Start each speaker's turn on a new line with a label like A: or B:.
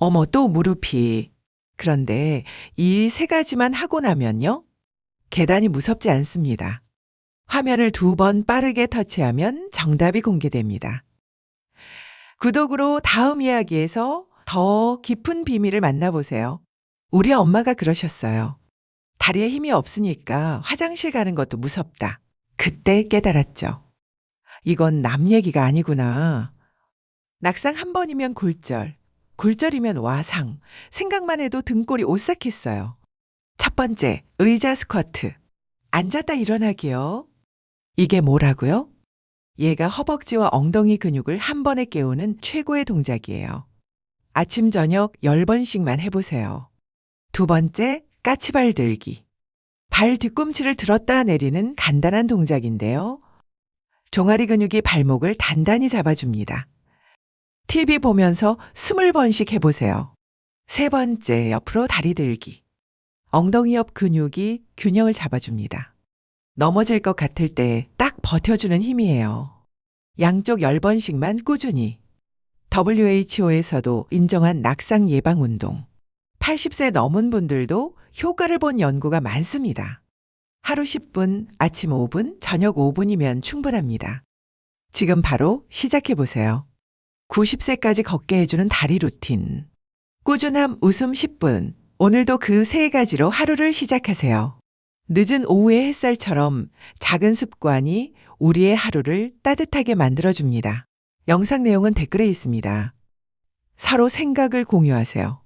A: 어머, 또 무릎이. 그런데 이 세 가지만 하고 나면요. 계단이 무섭지 않습니다. 화면을 두 번 빠르게 터치하면 정답이 공개됩니다. 구독으로 다음 이야기에서 더 깊은 비밀을 만나보세요. 우리 엄마가 그러셨어요. 다리에 힘이 없으니까 화장실 가는 것도 무섭다. 그때 깨달았죠. 이건 남 얘기가 아니구나. 낙상 한 번이면 골절, 골절이면 와상, 생각만 해도 등골이 오싹했어요. 첫 번째, 의자 스쿼트. 앉았다 일어나기요. 이게 뭐라고요? 얘가 허벅지와 엉덩이 근육을 한 번에 깨우는 최고의 동작이에요. 아침, 저녁 10번씩만 해보세요. 두 번째, 까치발 들기. 발 뒤꿈치를 들었다 내리는 간단한 동작인데요. 종아리 근육이 발목을 단단히 잡아줍니다. TV 보면서 스물 번씩 해보세요. 세 번째, 옆으로 다리 들기. 엉덩이 옆 근육이 균형을 잡아줍니다. 넘어질 것 같을 때 딱 버텨주는 힘이에요. 양쪽 10번씩만 꾸준히. WHO에서도 인정한 낙상 예방 운동. 80세 넘은 분들도 효과를 본 연구가 많습니다. 하루 10분, 아침 5분, 저녁 5분이면 충분합니다. 지금 바로 시작해 보세요. 90세까지 걷게 해주는 다리 루틴. 꾸준함 웃음 10분. 오늘도 그 세 가지로 하루를 시작하세요. 늦은 오후의 햇살처럼 작은 습관이 우리의 하루를 따뜻하게 만들어줍니다. 영상 내용은 댓글에 있습니다. 서로 생각을 공유하세요.